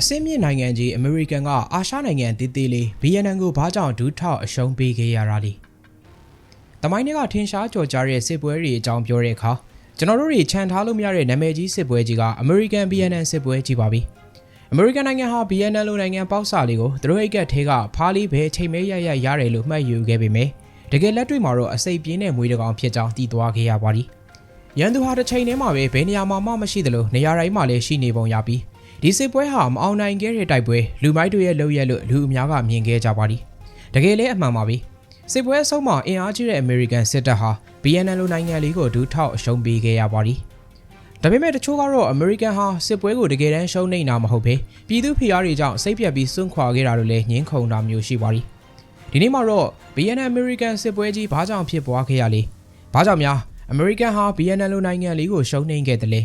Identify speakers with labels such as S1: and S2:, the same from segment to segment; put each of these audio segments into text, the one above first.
S1: အစင်းမြင့်နိုင်ငံကြီးအမေရိကန်ကအာရှနိုင်ငံတေးသေးလေးဗီယက်နမ်ကိုဘာကြောင့်ဒူးထောက်အရှုံးပေးခဲ့ရတာလဲတမိုင်းတွေကထင်ရှားကြော်ကြားတဲ့စစ်ပွဲတွေအကြောင်းပြောတဲ့အခါကျွန်တော်တို့တွေခြံထားလို့မရတဲ့နာမည်ကြီးစစ်ပွဲကြီးကအမေရိကန်ဗီယက်နမ်စစ်ပွဲကြီးပါပြီအမေရိကန်နိုင်ငံဟာဗီယက်နမ်လိုနိုင်ငံပေါက်စာလေးကိုသူတို့အိတ်ကက်ထဲကဖားလေးပဲချိန်မဲရရရတယ်လို့မှတ်ယူခဲ့ပေမယ့်တကယ်လက်တွေ့မှာတော့အစိပ်ပြင်းတဲ့မွေးတကောင်ဖြစ်ကြောင်းသိသွားခဲ့ရပါသည်ရန်သူဟာတစ်ချိန်တည်းမှာပဲဘယ်နေရာမှာမှမရှိသလိုနေရာတိုင်းမှာလည်းရှိနေပုံရပြီး ဒီစစ်ပွဲဟာမအောင်နိုင်ခဲ့တဲ့တိုက်ပွဲလူမိုက်တို့ရဲ့လုပ်ရက်လို့လူအများကမြင်ခဲ့ကြပါသည်တကယ်လည်းအမှန်ပါပဲစစ်ပွဲအဆုံးမှာအင်အားကြီးတဲ့အမေရိကန်စစ်တပ်ဟာ BNN လိုနိုင်ငံလေးကိုဒူးထောက်အရှုံးပေးခဲ့ရပါသည်ဒါပေမဲ့တချို့ကတော့အမေရိကန်ဟာစစ်ပွဲကိုတကယ်တမ်းရှုံးနေတာမဟုတ်ဘဲပြည်သူဖိအားတွေကြောင့်စိတ်ပြတ်ပြီးစွန့်ခွာခဲ့တာလို့လည်းညှင်းခုန်တာမျိုးရှိပါသည်ဒီနေ့မှာတော့ BNN American စစ်ပွဲကြီးဘာကြောင့်ဖြစ်ပွားခဲ့ရလဲဘာကြောင့်များအမေရိကန်ဟာ BNN လိုနိုင်ငံလေးကိုရှုံးနိမ့်ခဲ့တယ်လဲ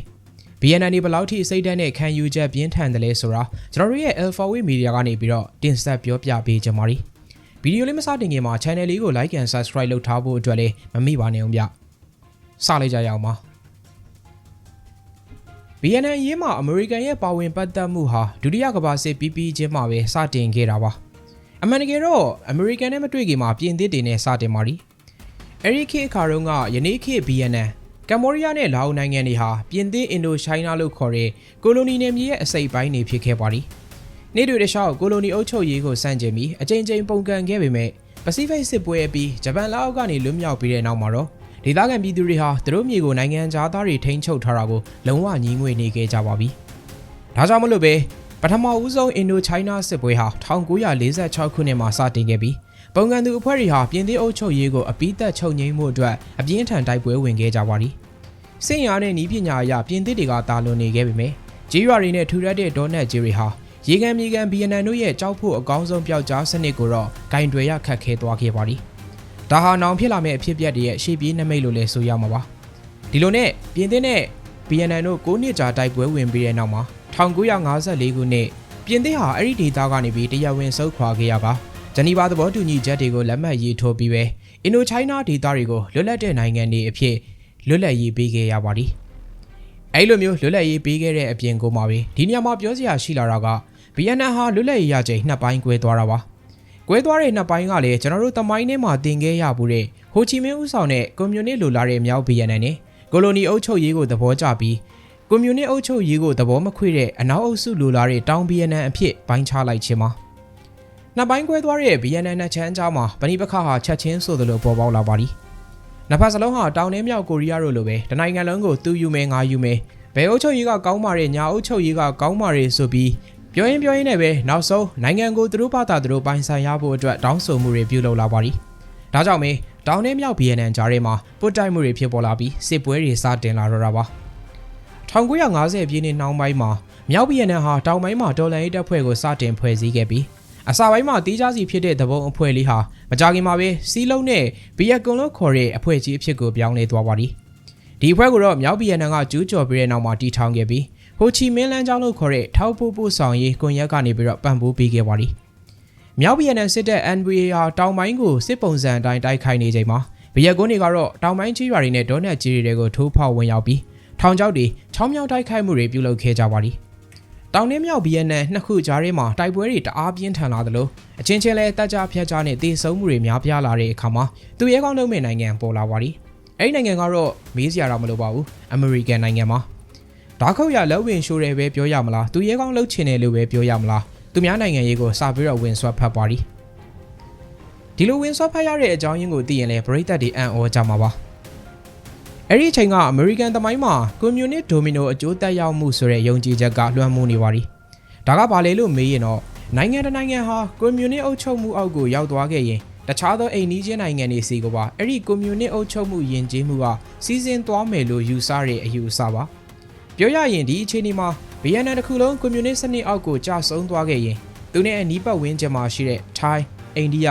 S1: BNN ဒီဘယ်လောက်ထိစိတ်ဓာတ်နဲ့ခံယူချက်ပြင်းထန်တယ်လဲဆိုတာကျွန်တော်တို့ရဲ့ Alpha Wave Media ကနေပြီးတော့တင်ဆက်ပြောပြပေးကြပါမယ်ဗီဒီယိုလေးမစတင်ခင်မှာ channel လေးကို like and subscribe လုပ်ထားဖို့အတွက်လည်းမမိပါနဲ့အောင်ဗျစလိုက်ကြရအောင်ပါ BNN ရေးမှာအမေရိကန်ရဲ့ပါဝင်ပတ်သက်မှုဟာဒုတိယကမ္ဘာစစ်ပြီးပြီးချင်းမှာပဲစတင်ခဲ့တာပါအမှန်တကယ်တော့အမေရိကန်နဲ့မတွေ့ခင်မှာပြင်သစ်တွေနဲ့စတင်ပါရီအဲ့ဒီခေတ်အခါတုန်းကယနေ့ခေတ် BNN ကမ္ဘောဒီးယားနဲ့လာအိုနိုင်ငံတွေဟာပြင်သစ်အင်ဒိုရှိုင်းနာလို့ခေါ်တဲ့ကိုလိုနီနယ်မြေရဲ့အစိပ်ပိုင်းတွေဖြစ်ခဲ့ပါသည်နေ့တွေတခြားကိုလိုနီအုပ်ချုပ်ရေးကိုစန့်ကျင်ပြီးအကြိမ်ကြိမ်ပုံကန်ခဲ့ပေမဲ့ပစိဖိတ်စစ်ပွဲအပြီးဂျပန်လက်အောက်ကနေလွတ်မြောက်ပြီးတဲ့နောက်မှာတော့ဒေသခံပြည်သူတွေဟာသူတို့မြေကိုနိုင်ငံသားတွေထိန်းချုပ်ထားတာကိုလုံးဝညီငွေနေခဲ့ကြပါပြီ။ဒါကြောင့်မလို့ပဲပထမဦးဆုံးအင်ဒိုချိုင်းနာစစ်ပွဲဟာ1946ခုနှစ်မှာစတင်ခဲ့ပြီး ပုံကန်သူအဖွဲ့တွေဟာပြင်သစ်အုပ်ချုပ်ရေးကိုအပိသက်ချုပ်ငိမ့်မှုအတွက်အပြင်းထန်တိုက်ပွဲဝင်ခဲ့ကြပါသည်။စင်ရနဲ့နီးပညာအရပြင်သစ်တွေကတာလွန်နေခဲ့ပေမယ့်ဂျီရွာတွေနဲ့ထူထပ်တဲ့ဒေါ်နက်ဂျီတွေဟာရေကန်မြေကန်ဘီယန်နန်တို့ရဲ့ကြောက်ဖို့အကောင်းဆုံးပျောက်ကြားစနစ်ကိုတော့ဂိုင်တွေရခတ်ခဲသွားခဲ့ပါသည်။ဒါဟာနောင်ဖြစ်လာမယ့်အဖြစ်အပျက်တွေရဲ့ရှေ့ပြေးနှမိတ်လို့လည်းဆိုရမှာပါ။ဒီလိုနဲ့ပြင်သစ်နဲ့ဘီယန်နန်တို့9နှစ်ကြာတိုက်ပွဲဝင်ပြီးတဲ့နောက်မှာ1954ခုနှစ်ပြင်သစ်ဟာအဲ့ဒီဒေသကနေပြီးတရားဝင်ဆုတ်ခွာခဲ့ရပါ ဂျနီဗာသဘောတူညီချက်တွေကိုလက်မှတ်ရေးထိုးပြီးပဲအင်ဒိုချိုင်းနာဒေသတွေကိုလွတ်လပ်တဲ့နိုင်ငံတွေအဖြစ်လွတ်လပ်ရေးပေးခဲ့ရပါသည်အဲ့လိုမျိုးလွတ်လပ်ရေးပေးခဲ့တဲ့အပြင်ကိုမှပဲဒီနေရာမှာပြောစရာရှိလာတာကဗီယက်နမ်ဟာလွတ်လပ်ရေးရချိန်နှစ်ပိုင်းကွဲသွားတာပါကွဲသွားတဲ့နှစ်ပိုင်းကလည်းကျွန်တော်တို့တမိုင်းထဲမှာတင်ခဲ့ရဘူးတဲ့ဟိုချီမင်းဦးဆောင်တဲ့ကွန်မြူနစ်လိုလာတဲ့မြောက်ဗီယက်နမ်နဲ့ကိုလိုနီအုပ်ချုပ်ရေးကိုသဘောကျပြီးကွန်မြူနစ်အုပ်ချုပ်ရေးကိုသဘောမခွေတဲ့အနောက်အုပ်စုလိုလာတဲ့တောင်ဗီယက်နမ်အဖြစ်ပိုင်းခြားလိုက်ခြင်းမှာ နှစ်ပိုင်းကွဲသွားတဲ့ဗီယက်နမ်နဲ့ချမ်းကြားမှာဗဏိပခါဟာချက်ချင်းဆိုသလိုပေါ်ပေါက်လာပါသည်နှစ်ဖက်စလုံးဟာတောင်နဲ့မြောက်ကိုရီးယားတို့လိုပဲတနိုင်ငံလုံးကိုသူယူမယ်ငါယူမယ်ဘယ်အုပ်ချုပ်ရေးကကောင်းပါတဲ့ညာအုပ်ချုပ်ရေးကကောင်းပါတဲ့ဆိုပြီးပြောရင်ပြောရင်လည်းပဲနောက်ဆုံးနိုင်ငံကိုသူတို့ဘာသာသူတို့ပိုင်ဆိုင်ရဖို့အတွက်တောင်းဆိုမှုတွေပြုလုပ်လာပါသည်ဒါကြောင့်မေတောင်နဲ့မြောက်ဗီယက်နမ်ကြားထဲမှာပုတ်တိုက်မှုတွေဖြစ်ပေါ်လာပြီးစစ်ပွဲတွေစတင်လာတော့တာပါ1950ပြည့်နှစ်နှောင်းပိုင်းမှာမြောက်ဗီယက်နမ်ဟာတောင်ပိုင်းမှာတော်လန်ရေးတပ်ဖွဲ့ကိုစတင်ဖွဲ့စည်းခဲ့ပြီး အစာပိုင်းမှာတီးခြားစီဖြစ်တဲ့သဘုံအဖွဲ့လေးဟာမကြခင်မှာပဲစီးလုံးနဲ့ဗီယက်ကွန်လို့ခေါ်တဲ့အဖွဲ့ကြီးအဖြစ်ကိုပြောင်းလဲသွားပါသည်ဒီအဖွဲ့ကိုတော့မြောက်ဗီယက်နမ်ကကျူးကျော်ပြီးတဲ့နောက်မှာတီထောင်ခဲ့ပြီးဟိုချီမင်းလန်းကျောင်းလို့ခေါ်တဲ့ထောက်ပို့ပို့ဆောင်ရေးကွန်ရက်ကနေပြီးတော့ပံ့ပိုးပေးခဲ့ပါသည်မြောက်ဗီယက်နမ်စစ်တပ် NBA ဟာတောင်ပိုင်းကိုစစ်ပုံစံအတိုင်းတိုက်ခိုက်နေချိန်မှာဗီယက်ကွန်တွေကတော့တောင်ပိုင်းချီရွာတွေနဲ့ဒေါနက်ကြီးတွေကိုထိုးဖောက်ဝင်ရောက်ပြီးထောင်ချောက်တွေချောင်းမြောက်တိုက်ခိုက်မှုတွေပြုလုပ်ခဲ့ကြပါသည် တောင်နှင်းမြောက်ဗီယက်နမ်နှစ်ခုကြားထဲမှာတိုက်ပွဲတွေတအားပြင်းထန်လာသလိုအချင်းချင်းလဲတက်ကြဖြတ်ကြနဲ့တေဆုံးမှုတွေများပြားလာတဲ့အခါမှာသူရဲကောင်းလုပ်မဲ့နိုင်ငံပေါ်လာပါသည်အဲ့ဒီနိုင်ငံကတော့မေးစရာတော့မလိုပါဘူးအမေရိကန်နိုင်ငံမှာဒါခုတ်ရလက်ဝင်ရှိုးတယ်ပဲပြောရမလားသူရဲကောင်းလုပ်ချင်တယ်လို့ပဲပြောရမလားသူများနိုင်ငံရေးကိုစာပြီးတော့ဝင်ဆွတ်ဖတ်ပါသည်ဒီလိုဝင်ဆွတ်ဖတ်ရတဲ့အကြောင်းရင်းကိုသိရင်လဲပရိသတ်တွေအံ့ဩကြမှာပါ အဲ့ဒီအချိန်ကအမေရိကန်သမိုင်းမှာကွန်မြူနစ်ဒိုမီနိုအကျိုးသက်ရောက်မှုဆိုတဲ့ယုံကြည်ချက်ကလွှမ်းမိုးနေပါသည်ဒါကဘာလဲလို့မေးရင်တော့နိုင်ငံတစ်နိုင်ငံဟာကွန်မြူနစ်အုပ်ချုပ်မှုအောက်ကိုရောက်သွားခဲ့ရင်တခြားသောအိမ်နီးချင်းနိုင်ငံတွေစီကပါအဲ့ဒီကွန်မြူနစ်အုပ်ချုပ်မှုယဉ်ကျေးမှုကစီစဉ်သွားမယ်လို့ယူဆတဲ့အယူအဆပါပြောရရင်ဒီအခြေအနေမှာဗီယက်နမ်တစ်ခုလုံးကွန်မြူနစ်စနစ်အောက်ကိုကျဆုံးသွားခဲ့ရင်သူနဲ့အနီးပတ်ဝန်းကျင်မှာရှိတဲ့ထိုင်းအိန္ဒိယ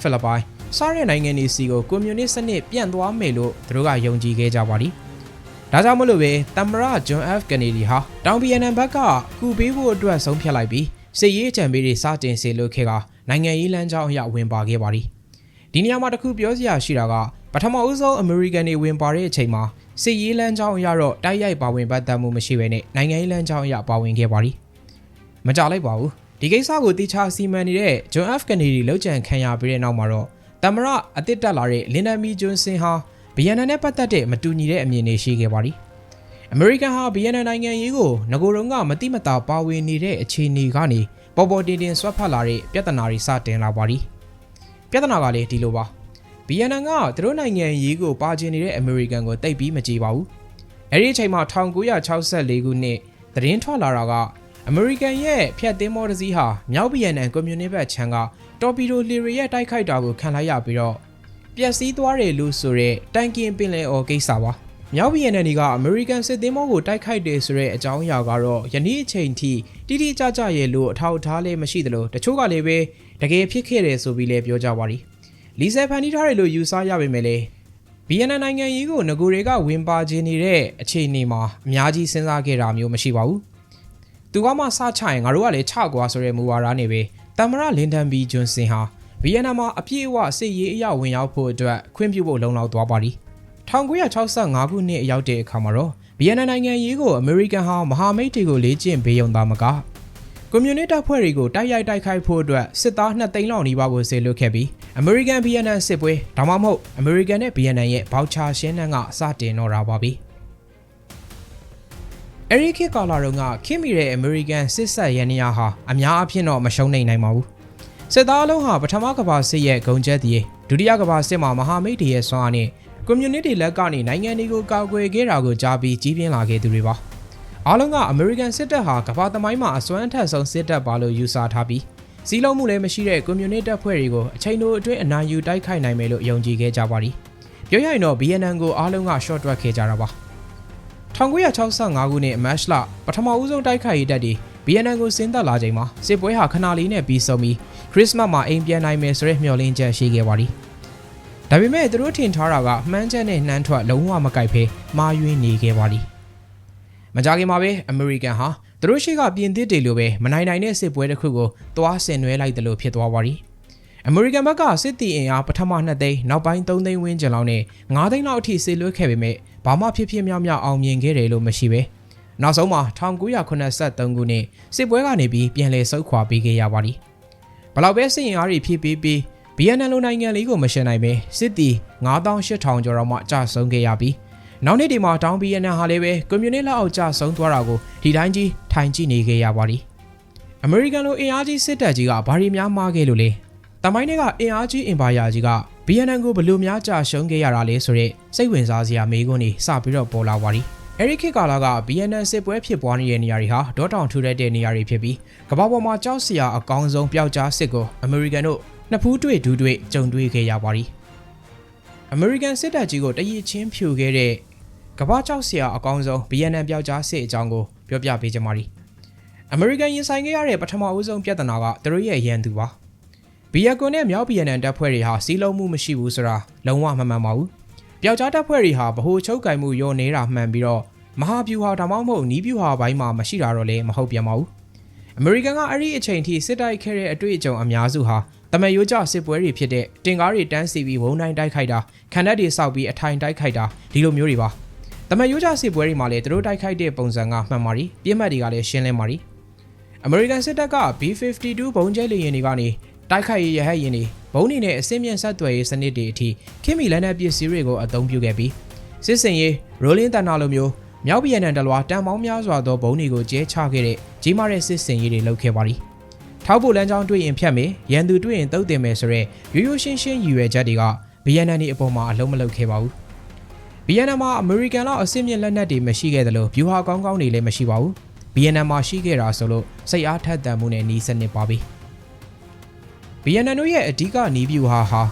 S1: ဖိလစ်ပိုင် စားတဲ့နိုင်ငံတွေစီကိုကွန်မြူနစ်စနစ်ပြန့်သွားမယ်လို့သူတို့ကယုံကြည်ခဲ့ကြပါသည်။ဒါကြောင့်မလို့ပဲတမရဂျွန် F ကနေဒီဟာတောင်ဗီယက်နမ်ဘက်ကကူပေးဖို့အတွက်ဆုံးဖြတ်လိုက်ပြီးစစ်ရေးအကြံပေးတွေစတင်စေလို့ခဲ့ကနိုင်ငံရေးလမ်းကြောင်းအရဝင်ပါခဲ့ပါသည်။ဒီနေရာမှာတခုပြောစရာရှိတာကပထမဦးဆုံးအမေရိကန်တွေဝင်ပါတဲ့အချိန်မှာစစ်ရေးလမ်းကြောင်းအရတော့တိုက်ရိုက်ပါဝင်ပတ်သက်မှုမရှိဘဲနဲ့နိုင်ငံရေးလမ်းကြောင်းအရပါဝင်ခဲ့ပါသည်။မမကြလိုက်ပါဘူးဒီကိစ္စကိုတေချာစီမံနေတဲ့ John F Kennedy လောက်ကျန်ခံရပြီးတဲ့နောက်မှာတော့ တမရအသစ်တက်လာတဲ့လင်ဒန်မီဂျွန်စင်ဟာဗီယက်နမ်နဲ့ပတ်သက်တဲ့မတူညီတဲ့အမြင်တွေရှိခဲ့ပါသည်အမေရိကန်ဟာဗီယက်နမ်နိုင်ငံရေးကိုငကိုယ်တုံးကမတိမတာပါဝင်နေတဲ့အခြေအနေကနေပေါ်ပေါ်တင်တင်ဆွတ်ဖက်လာတဲ့ပြဿနာတွေစတင်လာပါသည်ပြဿနာကလည်းဒီလိုပါဗီယက်နမ်ကသူတို့နိုင်ငံရေးကိုပါကျင်နေတဲ့အမေရိကန်ကိုတိတ်ပြီးမကြည့်ပါဘူးအဲ့ဒီအချိန်မှာ1964ခုနှစ်သတင်းထွက်လာတာက အမေရိကန်ရဲ့ဖျက်သင်းမော်ဒစီဟာမြောက်ဗီယက်နမ်ကွန်မြူနစ်ဘက်ခြမ်းကတော်ပီဒိုလီရီရဲ့တိုက်ခိုက်တာကိုခံလိုက်ရပြီးတော့ပျက်စီးသွားတယ်လို့ဆိုတဲ့တန်ကင်ပင်လယ်အော်ကိစ္စပါမြောက်ဗီယက်နမ်တွေကအမေရိကန်စစ်သင်းမောကိုတိုက်ခိုက်တယ်ဆိုတဲ့အကြောင်းအရာကတော့ယနေ့အချိန်ထိတိတိကျကျရဲ့လို့အထောက်အထားလည်းမရှိသလိုတချို့ကလည်းပဲတကယ်ဖြစ်ခဲ့တယ်ဆိုပြီးလည်းပြောကြပါသည်လီဆယ်ဖန်တီးထားတယ်လို့ယူဆရပေမဲ့လည်းဗီယက်နမ်နိုင်ငံရေးကိုငကိုတွေကဝင်ပါခြင်းနေတဲ့အခြေအနေမှာအများကြီးစဉ်းစားခဲ့တာမျိုးမရှိပါဘူး သူကမှစချရင်ငါတို့ကလည်းချကွာဆိုတဲ့မူဝါဒနဲ့ပဲတမရလင်ဒန်ဘီဂျွန်စင်ဟာဗီယက်နမ်မှာအပြည့်အဝစစ်ရေးအရာဝင်ရောက်ဖို့အတွက်ခွင့်ပြုဖို့လုံလောက်သွားပါသည်1965ခုနှစ်အရောက်တဲ့အခါမှာတော့ဗီယက်နမ်နိုင်ငံရေးကိုအမေရိကန်ဟာမဟာမိတ်တွေကိုလေ့ကျင့်ပေးုံသားမကကွန်မြူနစ်တပ်ဖွဲ့တွေကိုတိုက်ရိုက်တိုက်ခိုက်ဖို့အတွက်စစ်သား2သိန်းလောက်နီးပါးကိုဆေလွတ်ခဲ့ပြီးအမေရိကန်ဗီယက်နမ်စစ်ပွဲဒါမှမဟုတ်အမေရိကန်နဲ့ဗီယက်နမ်ရဲ့ဘောက်ချာရှင်းနှံကစတင်တော့တာပါပြီ။ အဲဒီခေတ်ကာလတုန်းကခင်မီတဲ့အမေရိကန်စစ်ဆက်ရန်ရာဟာအများအပြားတော့မရှုံးနိုင်နိုင်ပါဘူး။စစ်သားအလုံးဟာပထမကမ္ဘာစစ်ရဲ့ဂုံကျက်တည်းဒုတိယကမ္ဘာစစ်မှာမဟာမိတ်တွေရဲ့ဆွမ်းအားနဲ့ကွန်မြူနတီလက်ကနေနိုင်ငံတွေကိုကာကွယ်ခဲ့တာကိုကြားပြီးကြီးပြင်းလာခဲ့သူတွေပါအားလုံးကအမေရိကန်စစ်တပ်ဟာကမ္ဘာသမိုင်းမှာအစွမ်းထက်ဆုံးစစ်တပ်ပါလို့ယူဆထားပြီးစီးလုံးမှုလည်းမရှိတဲ့ကွန်မြူနတီတပ်ဖွဲ့တွေကိုအချိန်တိုအတွင်းအနိုင်ယူတိုက်ခိုက်နိုင်မယ်လို့ယုံကြည်ခဲ့ကြပါသည်ပြောရရင်တော့ BNN ကိုအားလုံးက short တွက်ခဲ့ကြတာပါ 1965ခုနှစ်မတ်လပထမဦးဆုံးတိုက်ခိုက်ရေးတပ်တွေ BNN ကိုဆင်းသက်လာချိန်မှာစစ်ပွဲဟာခဏလေးနဲ့ပြီးဆုံးပြီးခရစ်စမတ်မှာအိမ်ပြန်နိုင်မယ်ဆိုတဲ့မျှော်လင့်ချက်ရှိခဲ့ပါသည်ဒါပေမဲ့သူတို့ထင်ထားတာကမှန်းချက်နဲ့နှမ်းထွက်လုံးဝမကိုက်ဖဲမှားယွင်းနေခဲ့ပါလိမကြခင်မှာပဲအမေရိကန်ဟာသူတို့ရှိကပြင်သစ်တွေလိုပဲမနိုင်နိုင်တဲ့စစ်ပွဲတစ်ခုကိုသွားဆင်နွှဲလိုက်တယ်လို့ဖြစ်သွားပါလိအမေရိကန်ဘက်ကစစ်တီအင်အားပထမ2သိန်းနောက်ပိုင်း3သိန်းဝန်းကျင်လောက်နဲ့9သိန်းလောက်အထိဆေလွှတ်ခဲ့ပေမဲ့ဘာမှဖြစ်ဖြစ်မြောက်မြောက်အောင်မြင်ခဲ့တယ်လို့မရှိပဲနောက်ဆုံးမှာ1983ခုနှစ်စစ်ပွဲကနေပြီးပြန်လည်ဆုတ်ခွာပေးခဲ့ရပါသည်ဘလောက်ပဲစစ်ရင်အားတွေဖြည့်ပေးပြီးဗီယက်နမ်လိုနိုင်ငံလေးကိုမရှင်နိုင်ပဲစစ်တီ9800ကျော်တော့မှကြာဆုံးခဲ့ရပြီးနောက်နေ့ဒီမှာတောင်ဗီယက်နမ်ဟာလည်းပဲကွန်မြူနစ်လက်အောက်ကျဆုံးသွားတာကိုဒီတိုင်းကြီးထိုင်ကြည့်နေခဲ့ရပါသည်အမေရိကန်လိုအင်အားကြီးစစ်တပ်ကြီးကဘာတွေများမှားခဲ့လို့လဲတမိုင်းတွေကအင်အားကြီးအင်ပါယာကြီးက ဗီယက်နမ်ကိုဘယ်လိုများကြာရှုံးခဲ့ရတာလဲဆိုတော့စိတ်ဝင်စားစရာမေးခွန်းတွေစပြီးတော့ပေါ်လာပါသည်အဲဒီခေတ်ကာလက BNN စစ်ပွဲဖြစ်ပွားနေတဲ့နေရာတွေဟာဒေါတောင်ထူတဲ့နေရာတွေဖြစ်ပြီးကမ္ဘာပေါ်မှာကြောက်စရာအကောင်းဆုံးပျောက်ကြားစစ်ကိုအမေရိကန်တို့နှစ်ဖူးတွေ့ဒူးတွေ့ကြုံတွေ့ခဲ့ရပါသည်အမေရိကန်စစ်တပ်ကြီးကိုတရည်ချင်းဖြူခဲ့တဲ့ကမ္ဘာကြောက်စရာအကောင်းဆုံး BNN ပျောက်ကြားစစ်အကြောင်းကိုပြောပြပေးကြပါမယ်အမေရိကန်ရင်ဆိုင်ခဲ့ရတဲ့ပထမဦးဆုံးပြဿနာကသူတို့ရဲ့ရန်သူပါ ဘီယကွန်နဲ့မြောက် BNN တပ်ဖွဲ့တွေဟာစီးလုံးမှုမရှိဘူးဆိုတာလုံးဝမမှန်ပါဘူးပျောက်ကြားတပ်ဖွဲ့တွေဟာဗဟိုချုပ်ကင်မှုရောနေတာမှန်ပြီးတော့မဟာဗျူဟာဒါမှမဟုတ်နီးဗျူဟာဘိုင်းမှာမရှိတာတော့လည်းမဟုတ်ပြန်ပါဘူးအမေရိကန်ကအဲ့ဒီအချိန်ထိစစ်တိုက်ခဲ့တဲ့အတွေ့အကြုံအများစုဟာတမန်ရိုးကျစစ်ပွဲတွေဖြစ်တဲ့တင်ကားတွေတန်းစီပြီးဝုံတိုင်းတိုက်ခိုက်တာခံတပ်တွေစောက်ပြီးအထိုင်တိုက်ခိုက်တာဒီလိုမျိုးတွေပါတမန်ရိုးကျစစ်ပွဲတွေမှာလည်းသူတို့တိုက်ခိုက်တဲ့ပုံစံကမှန်ပါရီပြစ်မှတ်တွေကလည်းရှင်းလင်းပါရီအမေရိကန်စစ်တပ်က B52 ဘုံကျဲလေယာဉ်တွေကနေ တိုက်ခိုက်ရေးရဟတ်ယာဉ်တွေဘုံနေနဲ့အစင်းမြင့်ဆက်သွယ်ရေးစနစ်တွေအထိခင်မီလက်နက်ပစ္စည်းတွေကိုအသုံးပြုခဲ့ပြီးစစ်စင်ရေးရိုလင်းတန်နာလိုမျိုးမြောက်ဗီယက်နမ်တလွာတန်ပေါင်းများစွာသောဘုံတွေကိုကျဲချခဲ့တဲ့ကြီးမားတဲ့စစ်စင်ရေးတွေလုပ်ခဲ့ပါသည်ထောက်ဖို့လမ်းကြောင်းတွေ့ရင်ဖြတ်မယ်ရန်သူတွေ့ရင်တုတ်တင်မယ်ဆိုရဲရိုးရိုးရှင်းရှင်းရည်ရွယ်ချက်တွေကဗီယက်နမ်ဒီအပေါ်မှာအလုံးမလုံးခဲ့ပါဘူးဗီယက်နမ်မှာအမေရိကန်လောက်အဆင့်မြင့်လက်နက်တွေမရှိခဲ့သလိုဗျူဟာကောင်းကောင်းတွေလည်းမရှိပါဘူးဗီယက်နမ်မှာရှိခဲ့တာဆိုလို့စိတ်အားထက်သန်မှုနဲ့နီးစနစ်ပါပြီ ဗီယက်နမ်တို့ရဲ့အဓိကနီးဗျူဟာဟာ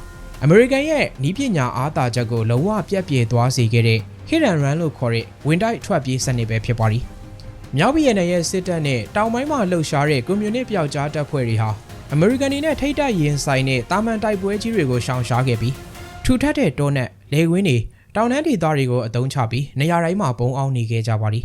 S1: အမေရိကန်ရဲ့နီးပညာအားသာချက်ကိုလုံးဝပြတ်ပြေသွားစေခဲ့တဲ့ hit and run လို့ခေါ်တဲ့ဝင်တိုက်ထွက်ပြေးစနစ်ပဲဖြစ်ပါသည်မြောက်ဗီယက်နမ်ရဲ့စစ်တပ်နဲ့တောင်ပိုင်းမှာလှုပ်ရှားတဲ့ကွန်မြူနစ်ပျောက်ကြားတပ်ဖွဲ့တွေဟာအမေရိကန်တွေနဲ့ထိတ်တိုက်ရင်ဆိုင်တဲ့တာမန်တိုက်ပွဲကြီးတွေကိုရှောင်ရှားခဲ့ပြီးထူထပ်တဲ့တောနဲ့လေကွင်းတွေတောင်တန်းဒေသတွေကိုအုံချပြီးနေရာတိုင်းမှာပုံအောင်နေခဲ့ကြပါသည်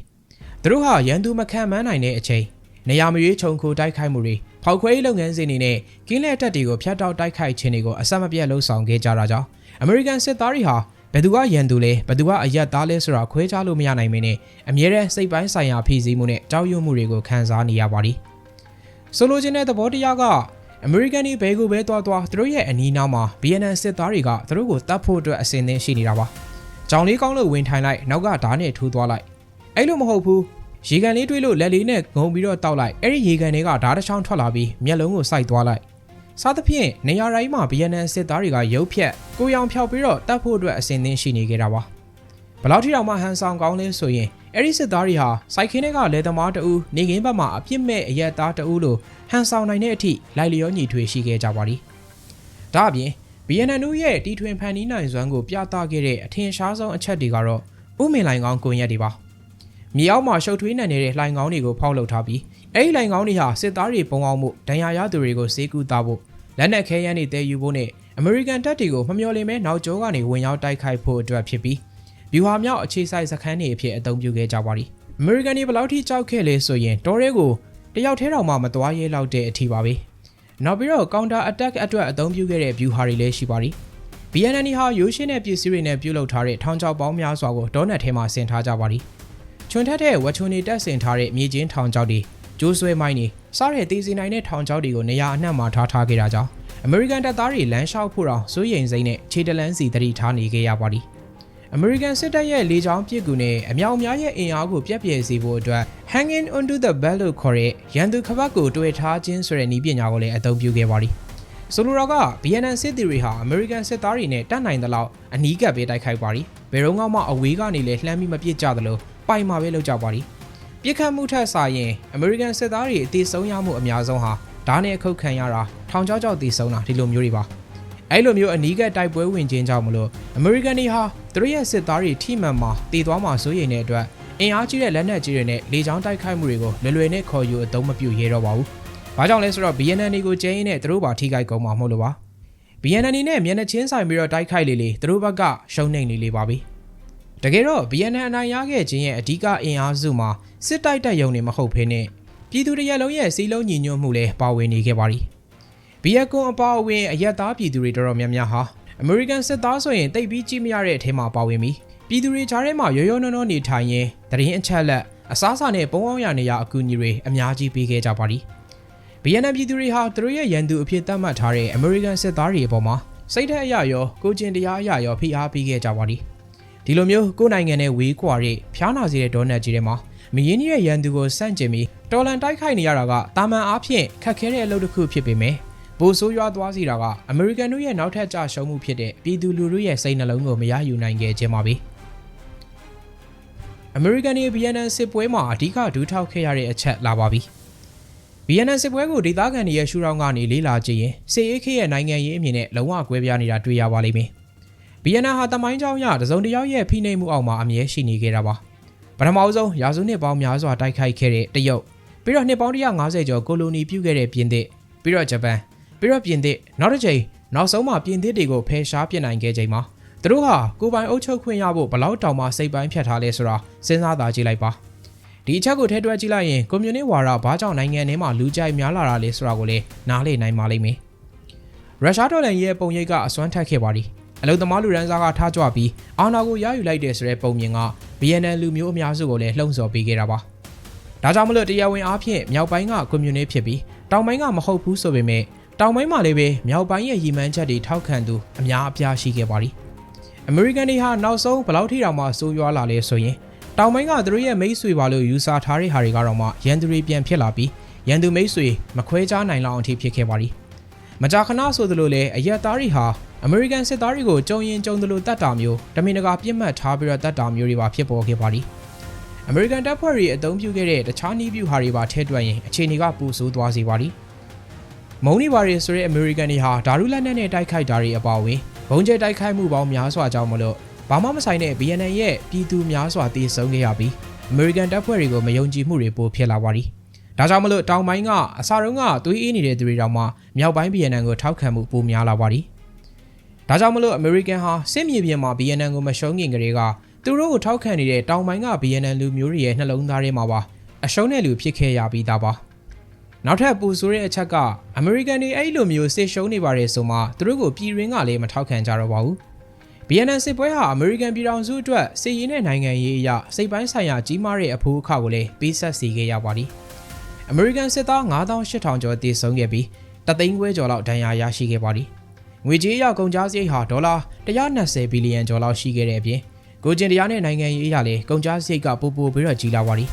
S1: သူတို့ဟာရန်သူမခံမန်းနိုင်တဲ့အချိန်နေရာမရွေးခြုံခိုတိုက်ခိုက်မှုတွေ ဖောက်ခွဲရေးလုပ်ငန်းစဉ်တွေနဲ့ကင်းလက်တပ်တွေကိုဖျက်တောက်တိုက်ခိုက်ခြင်းတွေကိုအဆက်မပြတ်လှုံ့ဆော်ခဲ့ကြတာကြောင့်အမေရိကန်စစ်သားတွေဟာဘယ်သူကရန်သူလဲဘယ်သူကအရက်သားလဲဆိုတာခွဲခြားလို့မရနိုင်မင်းနဲ့အမြဲတမ်းစိတ်ပိုင်းဆိုင်ရာဖိစီးမှုနဲ့ကြောက်ရွံ့မှုတွေကိုခံစားနေရပါသည်ဆိုလိုချင်တဲ့သဘောတရားကအမေရိကန်တွေဘယ်ကိုပဲသွားသွားသူတို့ရဲ့အနီးနားမှာ BNN စစ်သားတွေကသူတို့ကိုတတ်ဖို့အတွက်အစဉ်သင်းရှိနေတာပါ။ကြောင်လေးကောင်းလို့ဝင်ထိုင်လိုက်နောက်ကဓာတ်နဲ့ထိုးသွားလိုက်အဲ့လိုမဟုတ်ဘူး ရေကန်လေးတွေးလို့လက်လေးနဲ့ငုံပြီးတော့တောက်လိုက်အဲ့ဒီရေကန်တွေကဓာတ်တစ်ချောင်းထွက်လာပြီးမျက်လုံးကိုစိုက်သွားလိုက်စားသဖြင့်နေရာတိုင်းမှာ BNN စစ်သားတွေကရုပ်ဖြတ်ကိုရောင်ဖြောက်ပြီးတော့တတ်ဖို့အတွက်အစဉ်သင်းရှိနေကြတာပါဘလောက်ထိတောင်မှဟန်ဆောင်ကောင်းလဲဆိုရင်အဲ့ဒီစစ်သားတွေဟာစိုက်ခင်းတွေကလယ်သမားတအူးနေကင်းဘက်မှာအပြစ်မဲ့အရက်သားတအူးလို့ဟန်ဆောင်နိုင်တဲ့အထိလိုက်လျောညီထွေရှိခဲ့ကြပါသည်ဒါအပြင် BNN တို့ရဲ့တီထွင်ဖန်နီးနိုင်စွမ်းကိုပြသခဲ့တဲ့အထင်ရှားဆုံးအချက်တွေကတော့ဥမင်လိုင်ကောင်းကွန်ရက်တွေပါ မြေအောက်မှာရှုပ်ထွေးနိုင်နေတဲ့လှိုင်ကောင်းတွေကိုဖောက်လုပ်ထားပြီးအဲ့ဒီလှိုင်ကောင်းတွေဟာစစ်သားတွေပုံအောင်မှုဒဏ်ရာရသူတွေကိုစေကူတာဖို့လက်နက်ခဲယမ်းတွေတည်ယူဖို့နဲ့အမေရိကန်တပ်တွေကိုမမျှော်လင့်မဲနောက်ကျောကနေဝင်ရောက်တိုက်ခိုက်ဖို့အတွက်ဖြစ်ပြီးဗျူဟာမြောက်အခြေစိုက်စခန်းတွေအဖြစ်အသုံးပြုခဲ့ကြပါသည်အမေရိကန်တွေဘယ်လောက်ထိကြောက်ခဲ့လဲဆိုရင်တော်ရဲကိုတယောက်ထဲတောင်မှမသွားရဲလောက်တဲ့အထိပါပဲနောက်ပြီးတော့ counter attack အတွက်အသုံးပြုခဲ့တဲ့ view ဟာတွေလည်းရှိပါသည် BNN ဟာရိုးရှင်းတဲ့ပစ္စည်းတွေနဲ့ပြုလုပ်ထားတဲ့ထောင်ချောက်ပေါင်းများစွာကိုဒေါနက်ထဲမှာဆင်ထားကြပါသည် ချွန်ထက်တဲ့ဝက်ချွန်နေတက်ဆင်ထားတဲ့မြေချင်းထောင်ချောက်တွေကျိုးဆွဲမိုင်းတွေစားတဲ့တည်စီနိုင်တဲ့ထောင်ချောက်တွေကိုနေရာအနှံ့မှာထားထားခဲ့တာကြောင့်အမေရိကန်တပ်သားတွေလမ်းလျှောက်ဖို့တောင်စိုးရိမ်စိမ့်နဲ့ခြေတလန်းစီတတိထားနေခဲ့ရပါသည်အမေရိကန်စစ်တပ်ရဲ့လေကြောင်းပစ်ကူနဲ့အမြောက်အများရဲ့အင်အားကိုပြက်ပြယ်စေဖို့အတွက် hanging onto the bell လို့ခေါ်တဲ့ရန်သူခပတ်ကိုတွေ့ထားခြင်းဆိုတဲ့နည်းပညာကိုလည်းအသုံးပြုခဲ့ပါသည်ဆိုလိုတာက BNN စစ်သည်တွေဟာအမေရိကန်စစ်သားတွေနဲ့တတ်နိုင်သလောက်အနီးကပ်ပဲတိုက်ခိုက်ပါသည်ဘယ်တော့မှအဝေးကနေလည်းလှမ်းပြီးမပစ်ကြသလို ပိုင်မှာပဲလုပ်ကြပါသည်ပြစ်ခတ်မှုထက်စာရင်အမေရိကန်စစ်သားတွေအသေးဆုံးရမှုအများဆုံးဟာဓာတ်နဲ့အခုတ်ခံရတာထောင်ချောက်ချောက်တည်ဆုံးတာဒီလိုမျိုးတွေပါအဲ့လိုမျိုးအနီးကပ်တိုက်ပွဲဝင်ခြင်းကြောင့်မလို့အမေရိကန်တွေဟာသူတို့ရဲ့စစ်သားတွေထိမှန်မှာတည်သွားမှာစိုးရိမ်တဲ့အတွက်အင်အားကြီးတဲ့လက်နက်ကြီးတွေနဲ့လေကြောင်းတိုက်ခိုက်မှုတွေကိုလွယ်လွယ်နဲ့ခေါ်ယူအသုံးမပြုရဲတော့ပါဘူး။ဘာကြောင့်လဲဆိုတော့ BNN ကိုကျင်းရင်းနဲ့သူတို့ပါထိခိုက်ကုန်မှာမဟုတ်လို့ပါ။ BNN နဲ့မျက်နှာချင်းဆိုင်ပြီးတော့တိုက်ခိုက်လေလေသူတို့ဘက်ကရှုံးနေနေလေပါပြီ။ တကယ်တော့ BNN အနိုင်ရခဲ့ခြင်းရဲ့အဓိကအင်အားစုမှာစစ်တိုက်တက်ယုံနေမဟုတ်ဘဲနဲ့ပြည်သူတရက်လုံးရဲ့စီးလုံးညီညွတ်မှုလည်းပါဝင်နေခဲ့ပါသည်။ဘီယကွန်အပါအဝင်အရက်သားပြည်သူတွေတော်တော်များများဟာအမေရိကန်စစ်သားဆိုရင်တိတ်ပြီးကြည့်မရတဲ့အထဲမှာပါဝင်ပြီးပြည်သူတွေကြားထဲမှာရောရောနှောနှောနေထိုင်ရင်တရင်အချက်လက်အစားအစာနဲ့ပုံအောင်ရနေရအကူအညီတွေအများကြီးပေးခဲ့ကြပါသည်။ BNN ပြည်သူတွေဟာသူတို့ရဲ့ရန်သူအဖြစ်သတ်မှတ်ထားတဲ့အမေရိကန်စစ်သားတွေအပေါ်မှာစိတ်ဓာတ်အရရောကိုကျင်တရားအရရောဖိအားပေးခဲ့ကြပါသည်။ ဒီလိုမျိုးကိုယ်နိုင်ငံနဲ့ဝေးကွာတဲ့ဖျားနာစေတဲ့ဒေါနက်ကြီးတွေမှာမရင်းနှီးရဲ့ရန်သူကိုစန့်ကျင်ပြီးတော်လန်တိုက်ခိုက်နေရတာကတာမန်အားဖြင့်ခက်ခဲတဲ့အလုပ်တစ်ခုဖြစ်ပေမဲ့ဘိုးဆိုးရွားသွားစီတာကအမေရိကန်တို့ရဲ့နောက်ထပ်ကြရှုံးမှုဖြစ်တဲ့ပြည်သူလူထုရဲ့စိတ်နှလုံးကိုမရယူနိုင်ခဲ့ခြင်းပါပဲအမေရိကန်ရဲ့ BNN စစ်ပွဲမှာအဓိကဒူးထောက်ခဲ့ရတဲ့အချက်လာပါပြီ BNN စစ်ပွဲကိုဒေသခံတွေရဲ့ရှုထောင့်ကနေလေးလာကြည့်ရင်စစ်အေးခေရဲ့နိုင်ငံရေးအမြင်နဲ့လုံးဝကွဲပြားနေတာတွေ့ရပါလိမ့်မယ် BNN ဟာတမိုင်းကြောင်းရတစုံတစ်ယောက်ရဲ့ဖိနှိပ်မှုအောက်မှာအမြဲရှိနေခဲ့တာပါပထမဆုံးရာစုနှစ်ပေါင်းများစွာတိုက်ခိုက်ခဲ့တဲ့တရုတ်ပြီးတော့နှစ်ပေါင်း150ကျော်ကိုလိုနီပြုခဲ့တဲ့ပြင်သစ်ပြီးတော့ဂျပန်ပြီးတော့ပြင်သစ်နောက်တစ်ချိန်နောက်ဆုံးမှာပြင်သစ်တွေကိုဖယ်ရှားပြစ်နိုင်ခဲ့ချိန်မှာသူတို့ဟာကိုပိုင်အုပ်ချုပ်ခွင့်ရဖို့ဘလောက်တောင်မှစိတ်ပိုင်းဖြတ်ထားလဲဆိုတာစဉ်းစားသာကြည့်လိုက်ပါဒီအချက်ကိုထဲတွက်ကြည့်လိုက်ရင်ကွန်မြူနစ်ဝါဒဘာကြောင့်နိုင်ငံထဲမှာလူကြိုက်များလာတာလဲဆိုတာကိုလည်းနားလည်နိုင်ပါလိမ့်မယ်ရုရှားဒေါ်လာရဲ့ပုံရိပ်ကအစွမ်းထက်ခဲ့ပါသည် အလုံသမားလူရန်စားကထားကြွပြီးအာဏာကိုရယူလိုက်တဲ့ဆိုတဲ့ပုံမြင်က BNN လူမျိုးအများစုကိုလည်းလှုံ့ဆော်ပေးခဲ့တာပါဒါကြောင့်မလို့တရားဝင်အားဖြင့်မြောက်ပိုင်းကကွန်မြူနစ်ဖြစ်ပြီးတောင်ပိုင်းကမဟုတ်ဘူးဆိုပေမဲ့တောင်ပိုင်းမှာလည်းပဲမြောက်ပိုင်းရဲ့ရည်မှန်းချက်တွေထောက်ခံသူအများအပြားရှိခဲ့ပါသည်အမေရိကန်တွေဟာနောက်ဆုံးဘယ်လောက်ထိတောင်မှစိုးရွားလာလဲဆိုရင်တောင်ပိုင်းကသူတို့ရဲ့မိတ်ဆွေပါလို့ယူဆထားတဲ့ဟာတွေကတော့မှရန်သူတွေပြန်ဖြစ်လာပြီးရန်သူမိတ်ဆွေမခွဲခြားနိုင်လောက်အောင်ထိဖြစ်ခဲ့ပါသည်မကြာခဏဆိုသလိုလဲအရက်သားတွေဟာ အမေရိကန်စစ်သားတွေကိုကြုံရင်ကြုံသလိုတတ်တာမျိုးတမင်တကာပြစ်မှတ်ထားပြီးတော့တတ်တာမျိုးတွေပါဖြစ်ပေါ်ခဲ့ပါသည်အမေရိကန်တပ်ဖွဲ့တွေအသုံးပြုခဲ့တဲ့တခြားနည်းဗျူဟာတွေပါထဲတွက်ရင်အခြေအနေကပူဆိုးသွားစေပါသည်မုံနေပါရီဆိုတဲ့အမေရိကန်တွေဟာဓာရုလက်နက်နဲ့တိုက်ခိုက်တာတွေအပါအဝင်ဘုံကျဲတိုက်ခိုက်မှုပေါင်းများစွာကြောင့်မလို့ဘာမှမဆိုင်တဲ့ BNN ရဲ့ပြည်သူများစွာတည်ဆုံခဲ့ရပြီးအမေရိကန်တပ်ဖွဲ့တွေကိုမယုံကြည်မှုတွေပိုဖြစ်လာပါသည်ဒါကြောင့်မလို့တောင်ပိုင်းကအစာတုံးကသွေးအေးနေတဲ့သူတွေတောင်မှမြောက်ပိုင်း BNN ကိုထောက်ခံမှုပိုများလာပါသည် ဒါကြောင့်မလို့အမေရိကန်ဟာစစ်မြေပြင်မှာ BNN ကိုမရှုံးခင်ကလေးကသူတို့ကိုထောက်ခံနေတဲ့တောင်ပိုင်းက BNN လူမျိုးတွေရဲ့နှလုံးသားထဲမှာပါအရှုံးတဲ့လူဖြစ်ခဲ့ရပြီးသားပါနောက်ထပ်ပူဆိုးတဲ့အချက်ကအမေရိကန်တွေအဲ့လိုမျိုးစစ်ရှုံးနေပါတယ်ဆိုမှသူတို့ကိုပြည်ရင်းကလည်းမထောက်ခံကြတော့ပါဘူး BNN စစ်ပွဲဟာအမေရိကန်ပြည်ထောင်စုအတွက်စစ်ရေးနဲ့နိုင်ငံရေးအရစိတ်ပိုင်းဆိုင်ရာကြီးမားတဲ့အဖိုးအခါကိုလည်းပေးဆက်စီခဲ့ရပါသည်အအမေရိကန်စစ်သား9800ကျော်တေဆုံးခဲ့ပြီးတသိန်းခွဲကျော်လောက်ဒဏ်ရာရရှိခဲ့ပါသည် ငွေကြေးအရကုန်ကျစရိတ်ဟာဒေါ်လာ120ဘီလီယံကျော်လောက်ရှိခဲ့တဲ့အပြင်ကိုကျင်တရားနဲ့နိုင်ငံရေးအရာလည်းကုန်ကျစရိတ်ကပိုပိုပြီးတော့ကြီးလာပါသည်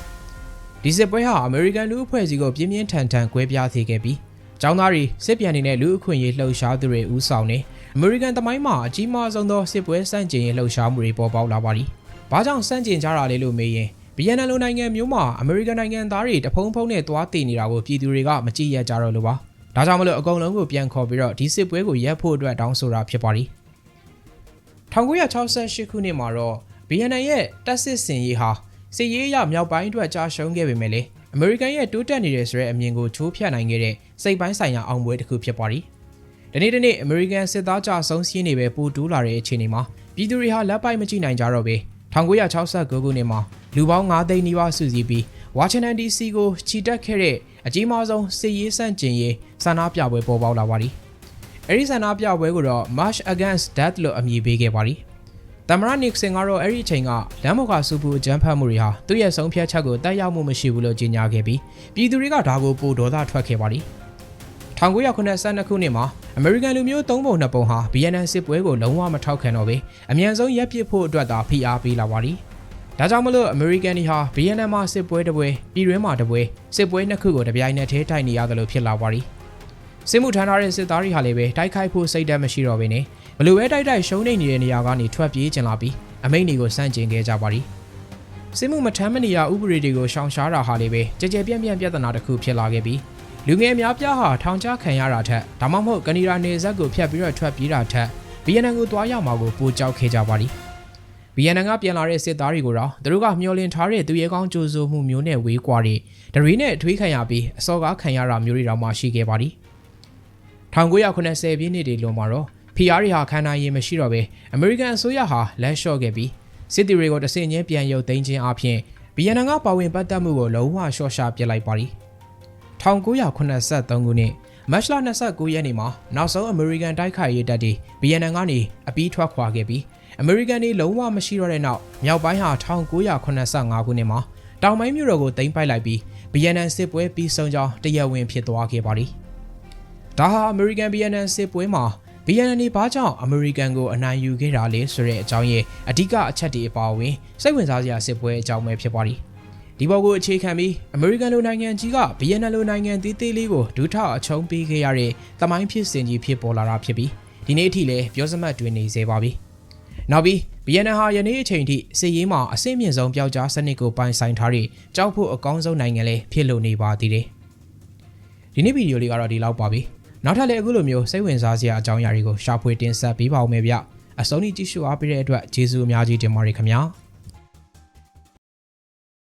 S1: ဒီစစ်ပွဲဟာအမေရိကန်လူ့အဖွဲ့အစည်းကိုပြင်းပြင်းထန်ထန်ကွဲပြားစေခဲ့ပြီးចောင်းသားတွေစစ်ပြန်နေတဲ့လူအခွင့်အရေးလှုပ်ရှားသူတွေဦးဆောင်နေအမေရိကန်တမိုင်းမှာအကြီးမားဆုံးသောစစ်ပွဲစန့်ကျင်ရေးလှုပ်ရှားမှုတွေပေါ်ပေါက်လာပါသည်။ဘာကြောင့်စန့်ကျင်ကြတာလဲလို့မေးရင်ဗီယက်နမ်လိုနိုင်ငံမျိုးမှာအမေရိကန်နိုင်ငံသားတွေတဖုံဖုံနဲ့သွားတည်နေတာကိုပြည်သူတွေကမကြည့်ရကြတော့လို့ပါ။ ဒါကြောင့်မလို့အကုန်လုံးကိုပြန်ခေါ်ပြီးတော့ဒီစစ်ပွဲကိုရပ်ဖို့အတွက်တောင်းဆိုတာဖြစ်ပါသည်။1968ခုနှစ်မှာတော့ဗီယက်နမ်ရဲ့တပ်စစ်စင်ရေးဟာစစ်ရေးအရမြောက်ပိုင်းအတွက်ကြာရှုံးခဲ့ပေမဲ့လေအမေရိကန်ရဲ့တိုးတက်နေတဲ့ဆိုတဲ့အမြင်ကိုချိုးဖျက်နိုင်ခဲ့တဲ့စိတ်ပိုင်းဆိုင်ရာအောင်ပွဲတစ်ခုဖြစ်ပါသည်။ဒီနေ့ဒီနေ့အမေရိကန်စစ်သားကြဆုံးစီးနေပဲပူတူးလာတဲ့အခြေအနေမှာပြည်သူတွေဟာလက်ပိုက်မကြည့်နိုင်ကြတော့ပဲ1969ခုနှစ်မှာလူပေါင်း9သိန်းနီးပါးစုစည်းပြီး ဝါရှင်တန် DC ကိုချီတက်ခဲ့တဲ့အကြီးမားဆုံးစစ်ရေးစန့်ကျင်ရေးဆန္ဒပြပွဲပေါ်ပေါက်လာပါသည်။အဲဒီဆန္ဒပြပွဲကိုတော့ March Against Death လို့အမည်ပေးခဲ့ပါသည်။သမ္မတနစ်ဆင်ကတော့အဲ့ဒီအချိန်ကလမ်းပေါ်ကစူပူအကြမ်းဖက်မှုတွေဟာသူ့ရဲ့ဆုံးဖြတ်ချက်ကိုတက်ရောက်မှုမရှိဘူးလို့ကြေညာခဲ့ပြီးပြည်သူတွေကဒါကိုပိုဒေါသထွက်ခဲ့ပါသည်1982ခုနှစ်မှာအမေရိကန်လူမျိုး၃ပုံ၂ပုံဟာဗီယက်နမ်စစ်ပွဲကိုလုံးဝမထောက်ခံတော့ဘဲအမြန်ဆုံးရပ်ပစ်ဖို့အတွက်သာဖိအားပေးလာပါသည်။ ဒါကြောင့်မလို့အမေရိကန်တွေဟာဗီယက်နမ်မှာစစ်ပွဲတစ်ပွဲပြည်တွင်းမှာတစ်ပွဲစစ်ပွဲနှစ်ခုကိုတပြိုင်နက်တည်းတိုက်နေရတယ်လို့ဖြစ်လာပါသည်။စစ်မှုထမ်းထားတဲ့စစ်သားတွေဟာလည်းပဲတိုက်ခိုက်ဖို့စိတ်ဓာတ်မရှိတော့ဘဲနဲ့ဘလို့ပဲတိုက်တိုက်ရှုံးနေနေတဲ့နေရာကနေထွက်ပြေးကျင်လာပြီးအမိန့်တွေကိုစန့်ကျင်ခဲ့ကြပါသည်။စစ်မှုမထမ်းမနေရဥပဒေတွေကိုရှောင်ရှားတာဟာလည်းပဲကြကြပြန့်ပြန့်ပြဿနာတစ်ခုဖြစ်လာခဲ့ပြီးလူငယ်များပြားဟာထောင်ချခံရတာထက်ဒါမှမဟုတ်ကနေဒါနေဆက်ကိုဖျက်ပြီးတော့ထွက်ပြေးတာထက်ဗီယက်နမ်ကိုသွားရောက်မှာကိုပိုကြောက်ခဲ့ကြပါသည် ဗီယက်နမ်ကပြန်လာတဲ့စစ်သားတွေကိုတော့သူတို့ကမျှော်လင့်ထားတဲ့သူရဲကောင်းကြိုးစိုးမှုမျိုးနဲ့ဝေးကွာတဲ့ဒရီနဲ့ထွေးခံရပြီးအစော်ကားခံရတာမျိုးတွေတောင်မှရှိခဲ့ပါသည်1980ပြည့်နှစ်တွေလွန်မှာတော့ဖီအားတွေဟာခံနိုင်ရင်မရှိတော့ပဲအမေရိကန်အစိုးရဟာလက်လျှော့ခဲ့ပြီးစစ်တီတွေကိုတဆင့်ချင်းပြန်ရုပ်သိမ်းခြင်းအပြင်ဗီယက်နမ်ကပါဝင်ပတ်သက်မှုကိုလုံးဝရှော့ရှာပစ်လိုက်ပါသည်1983ခုနှစ်မတ်လ29ရက်နေ့မှာနောက်ဆုံးအမေရိကန်တိုက်ခိုက်ရေးတပ်တွေဗီယက်နမ်ကနေအပြီးထွက်ခွာခဲ့ပြီး အမေရိကန်တွေလုံးဝမရှိတော့တဲ့နောက်မြောက်ပိုင်းဟာ1985ခုနှစ်မှာတောင်ပိုင်းမြို့တော်ကိုသိမ်းပိုက်လိုက်ပြီးဗီယက်နမ်စစ်ပွဲပြီးဆုံးကြောင်းတရားဝင်ဖြစ်သွားခဲ့ပါသည်။ဒါဟာအမေရိကန်ဗီယက်နမ်စစ်ပွဲမှာဗီယက်နမ်တွေဘာကြောင့်အမေရိကန်ကိုအနိုင်ယူခဲ့တာလဲဆိုတဲ့အကြောင်းရဲ့အဓိကအချက်တွေအပါအဝင်စိတ်ဝင်စားစရာစစ်ပွဲအကြောင်းပဲဖြစ်ပါသည်။ဒီဘောကိုအခြေခံပြီးအမေရိကန်လိုနိုင်ငံကြီးကဗီယက်နမ်လိုနိုင်ငံသေးသေးလေးကိုဒူးထောက်အချုံးပေးခဲ့ရတဲ့သမိုင်းဖြစ်စဉ်ကြီးဖြစ်ပေါ်လာတာဖြစ်ပြီးဒီနေ့အထိလည်းပြောစမှတ်တွင်နေစေပါပြီ။ နောက်ပြီးဗီယက်နမ်ဟာယနေ့အချိန်ထိစစ်ရေးမှာအဆင့်မြင့်ဆုံးပျောက်ကြားစနစ်ကိုပိုင်ဆိုင်ထားတဲ့ကြောက်ဖို့အကောင်းဆုံးနိုင်ငံလည်းဖြစ်လို့နေပါသေးတယ်။ဒီနေ့ဗီဒီယိုလေးကတော့ဒီလောက်ပါပြီ။နောက်ထပ်လည်းအခုလိုမျိုးစိတ်ဝင်စားစရာအကြောင်းအရာတွေကိုရှာဖွေတင်ဆက်ပေးပါဦးမယ်ဗျ။အဆုံးထိကြည့်ရှုအားပေးတဲ့အတွက်ကျေးဇူးအများကြီးတင်ပါတယ်ခင်ဗျာ။